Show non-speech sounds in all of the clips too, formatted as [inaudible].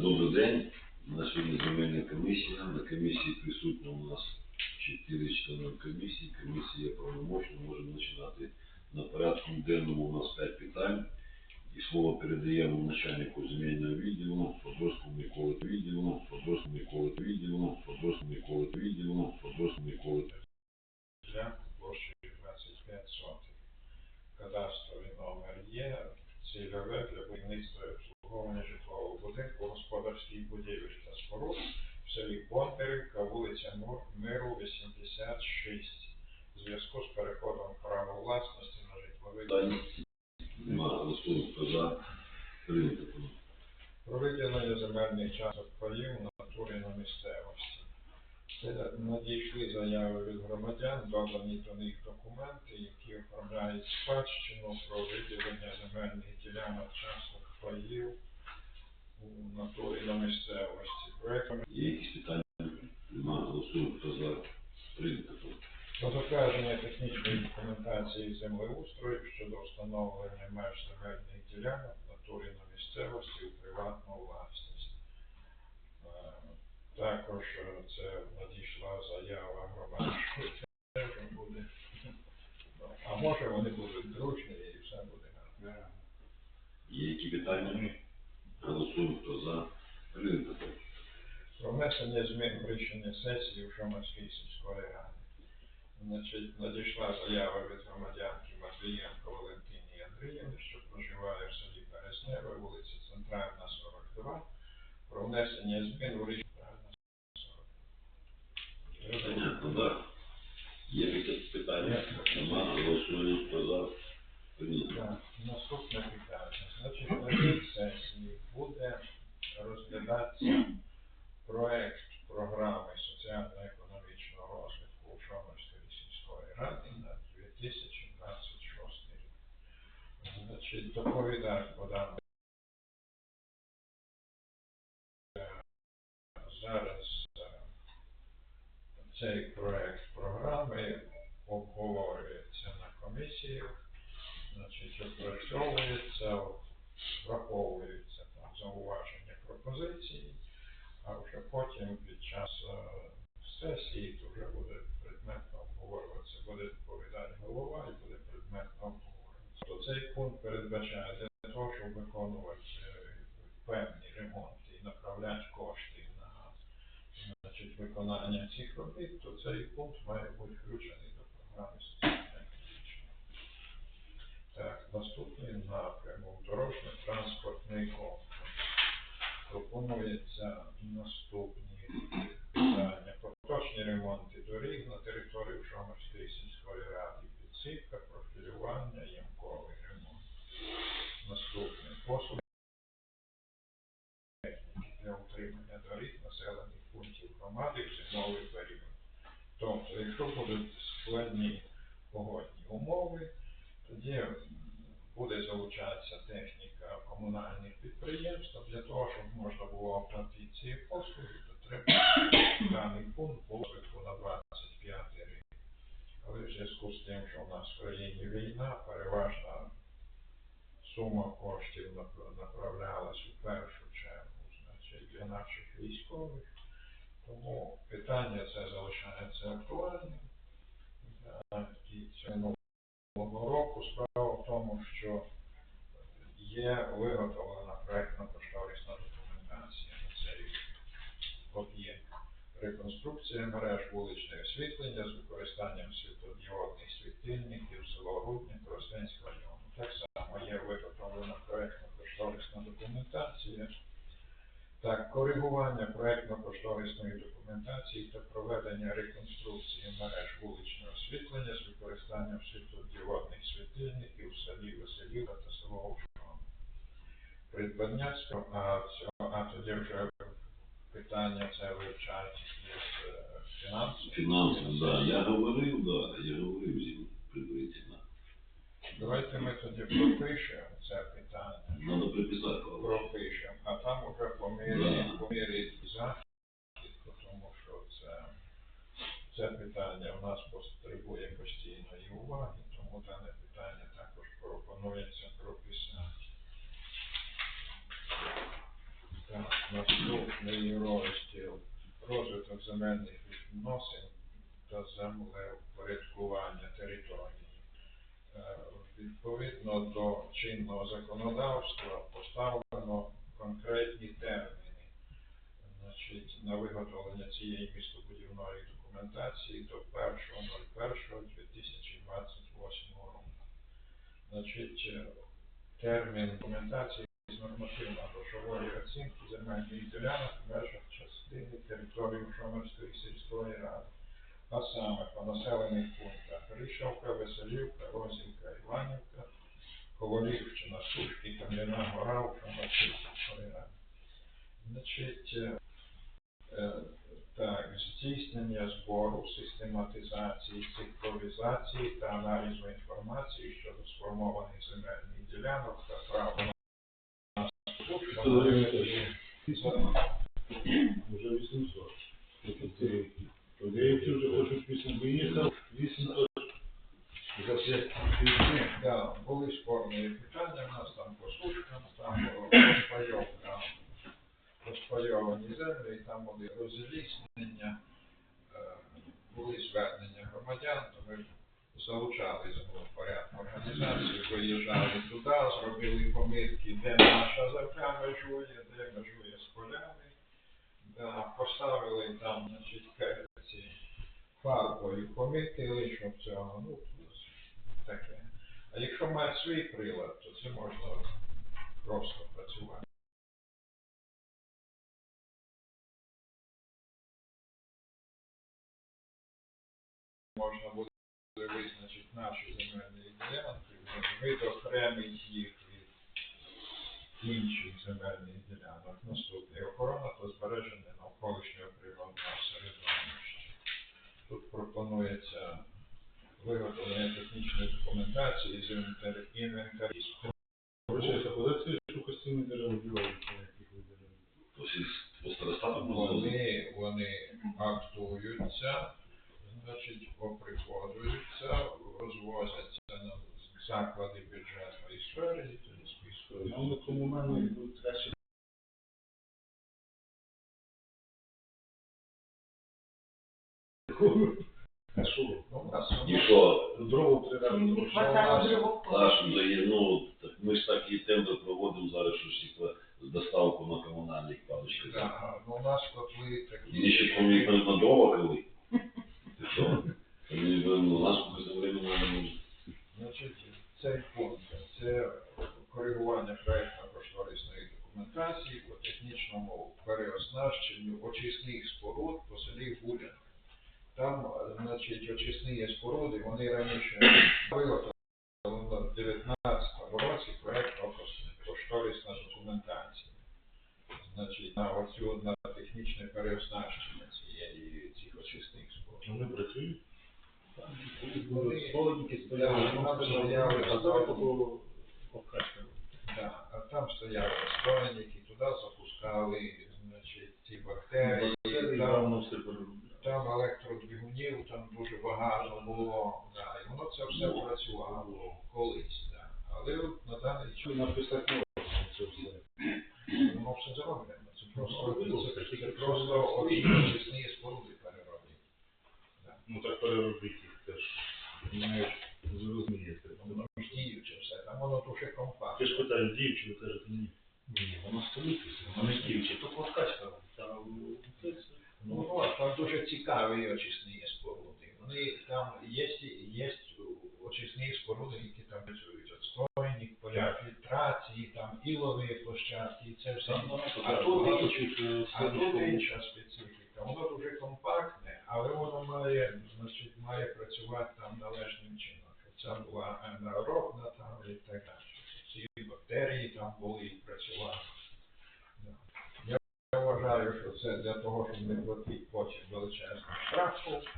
Добрий день. На сьогодні земельна комісія. На комісії присутні у нас 4 члени комісії. Комісія правомочна, можемо починати. На порядку денному у нас 5 питань. І слово передаємо начальнику земельного відділу, Подольському Миколи відділу, Подольському Миколи відділу, Подольському Миколи відділу, Подольському Миколи ділянку площею 25 сотих. Кадастровий номер є, цільове для будівництва і обслуговування житлового будинку, господарських будівель та споруд в селі Бондарівка, вулиця Мур- Миру, 86. В зв'язку з переходом права власності на житловий питання. Нема голосуємо, хто за. Прийнято. про виділення земельних часток паїв в натурі на місцевості. Це надійшли заяви від громадян, додані до них документи, які оформляють спадщину про виділення земельних ділянок часток паїв у натурі на місцевості. Проектом Є якісь питання? Нема голосуємо, хто за. Прийнято. про затвердження технічної документації землеустрою щодо встановлення меж земельних ділянок в натурі на місцевості у приватну власність. Е, Також е, це надійшла заява теж буде. Ну, А може вони будуть дружні і все буде гарно. Є які питання? Голосуємо, хто за. Прийнято. Про внесення змін рішення сесії в Жомерській сільської ради. Значить, надійшла заява від громадянки Матвієнко Валентині Андріївни, що проживає в селі Березневе, вулиця Центральна, 42, про внесення змін у рішення Понятно, да. Є якісь питання? Нема голосуємо, хто за. Прийнято. Наступне питання. Значить, на цій сесії буде розглядатися проект програми соціально-економічного розвитку Жомерської сільської ради на 2026 рік. Значить, доповідач подав е, зараз е, цей проект програми обговорюється на комісіях значить, опрацьовується, враховуються там зауваження пропозиції, а вже потім під час е, сесії то вже буде предметно обговорюватися, буде доповідати голова і буде предметно обговорюватися. То цей пункт передбачає для того, щоб виконувати е, певні ремонти і направляти кошти на значить, виконання цих робіт, то цей пункт має бути включений до програми. Так, наступний напрямок дорожньо-транспортний комплекс. Пропонується наступні питання. Поточні ремонти доріг на території Жомерської сільської ради, підсипка, профілювання, ямковий ремонт. Наступний послуги якщо будуть складні погодні умови, тоді буде залучатися техніка комунальних підприємств, для того, щоб можна було оплатити ці послуги, то треба даний пункт був на 25 рік. Але в зв'язку з тим, що в нас в країні війна, переважна сума коштів нап- направлялась у першу чергу, значить, для наших військових. Тому питання це залишається актуальним. І цього року справа в тому, що є виготовлена проектно-кошторисна документація на цей об'єкт. Реконструкція мереж вуличного освітлення з використанням світлодіодних світильників село Рудня Коростенського району. Так само є виготовлена проектно-кошторисна документація. Так, коригування проектно-кошторисної документації та проведення реконструкції мереж вуличного освітлення з використанням світлодіодних світильників в селі Веселіва та село Ушком. Придбання а, а тоді вже питання це вивчать із е, фінансів. Фінансово, да. Я говорив, да, я говорив ним предварительно. Давайте ми тоді пропишемо це питання. Надо приписати, пропишемо, уже по мірі, захід, тому що це, це питання в нас потребує постійної уваги, тому дане питання також пропонується прописати. Так, Наступний розділ розвиток земельних відносин та землевпорядкування території. Е, Відповідно до чинного законодавства поставлено конкретні терміни значить, на виготовлення цієї містобудівної документації до 1.01.2028 року. Значить, е, термін документації з нормативно-грошової оцінки земельних ділянок в межах частини території Жомерської сільської ради, а саме по населених пунктах Рішовка, Веселівка, Розівка, Іванівка, Ковалівщина, Сушки, Кам'яна Гора, сільської ради. Значить, е, е, так, здійснення збору, систематизації, цифровізації та аналізу інформації щодо сформованих земельних ділянок та прав на Уже 800. Деякі вже хочуть 8 800 за 5 тижнів. Да, були спорні питання, у нас там по сушкам, там розпайовка, розпайовані землі, і там були розліснення, е, були звернення громадян, то ми залучали землепорядну організацію, виїжджали туди, зробили помитки, де наша земля межує, де межує з полями, да, поставили там, значить, ці фарбою помітили, щоб цього, ну, таке. А якщо має свій прилад, то це можна просто працювати. Можна буде визначити наші земельні ділянки, відокремити їх від інших земельних ділянок. Наступне охорона та збереження навколишнього природного середовища. Тут пропонується виготовлення технічної документації з інвентар- інвентаризму. Коли ці сухостійні дерева ділають, на яких ви було Вони, вони актуються, значить, оприходуються, розвозяться на заклади бюджетної сфери, і тоді списують. Нам на комунальні будуть краще. [laughs] А що? Ну, у нас І що, три рази Не дорожче. хватало дров. Ну, так ми ж такий тендер проводимо зараз, що ж типа з доставку на комунальних паличках. Да, ну, у нас котли такі. Мені ще помню, на дрова коли. Ти що? [laughs] Мені, ну, у нас якось время надо Значить, цей пункт це коригування проєктно-кошторисної документації по технічному переоснащенню очисних споруд по селі Гулян. Там, е, значить, очисні споруди, вони раніше виготовлено в 19 році проєктно-кошторисна документація. Значить, на оцю на технічне переоснащення цієї цих очисних споруд. Вони працюють? Вони- Холодники Да, зараз такого обкачка. Да, а там стояли розстойники, туди запускали, значить, ці бактерії, Бактерії там, там електродвигунів, там дуже багато було, да, і воно це все працювало колись, да. Але от на даний час Що написати це все? воно все зроблено. Це просто, Ну, це, тільки це просто розповідь. очисні споруди перероблені. Ну так переробити теж. Маєш зрозуміти. Воно ж діюче все, там воно дуже діючи, ви кажете, ні. Воно стоїть, воно не діюче, то плоскачка. Там це. Ну, от, там дуже цікаві очисні споруди. Вони там є, є очисні споруди, які там працюють. Отстойник, поля фільтрації, там ілові площадки, і це все. А тут, а тут інша специфіка. Воно дуже компактне, але воно має, значить, має працювати там належним чином. Щоб Це була анаеробна там і так далі. Щоб Ці бактерії там були і працювали. Я вважаю, що це для того, щоб не платити потім величезних штрафів.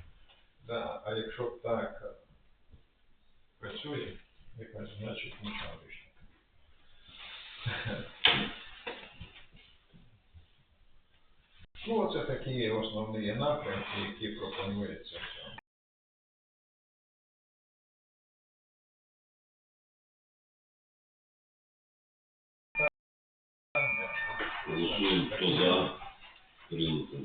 Да, а якщо так працює, якась значить нічого лишнього. Ну, це такі основні напрямки, які пропонуються Прийнято.